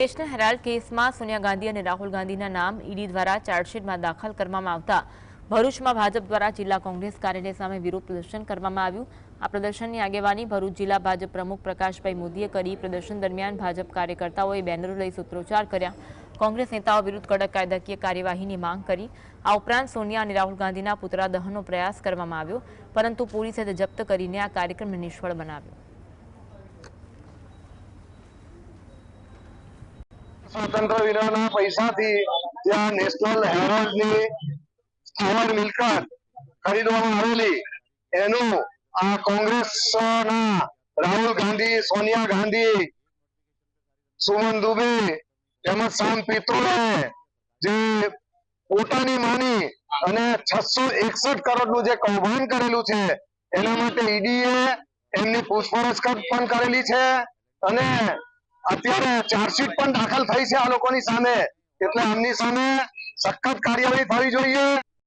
National Herald કેસમાં સોનિયા ગાંધી અને રાહુલ ગાંધીના નામ ઈડી દ્વારા ચાર્જશીટમાં દાખલ કરવામાં આવતા ભરૂચમાં ભાજપ દ્વારા જિલ્લા કોંગ્રેસ કાર્યાલય સામે વિરોધ પ્રદર્શન કરવામાં આવ્યું આ પ્રદર્શનની આગેવાની ભરૂચ જિલ્લા ભાજપ પ્રમુખ પ્રકાશભાઈ મોદીએ કરી પ્રદર્શન દરમિયાન ભાજપ કાર્યકર્તાઓએ બેનરો લઈ સૂત્રોચ્ચાર કર્યા કોંગ્રેસ નેતાઓ વિરુદ્ધ કડક કાયદાકીય કાર્યવાહીની માંગ કરી આ ઉપરાંત સોનિયા અને રાહુલ ગાંધીના પુતળા દહનનો પ્રયાસ કરવામાં આવ્યો પરંતુ પોલીસે તે જપ્ત કરીને આ કાર્યક્રમને નિષ્ફળ બનાવ્યો સ્વતંત્ર વિનાના પૈસાથી ત્યાં નેશનલ હેરાલ્ડની સ્થાવર મિલકત ખરીદવામાં આવેલી. એનું આ કોંગ્રેસના રાહુલ ગાંધી, સોનિયા ગાંધી, સુમન દુબે, તેમજ સામ પિત્રોડે જે પોતાની માની અને છસો એકસઠ કરોડનું જે કૌભાંડ કરેલું છે, એના માટે ઈડીએ એમની પૂછપરછ પણ કરેલી છે અને અત્યારે ચાર્જશીટ પણ દાખલ થઈ છે આ લોકોની સામે. એટલે આમની સામે સખત કાર્યવાહી થવી જોઈએ.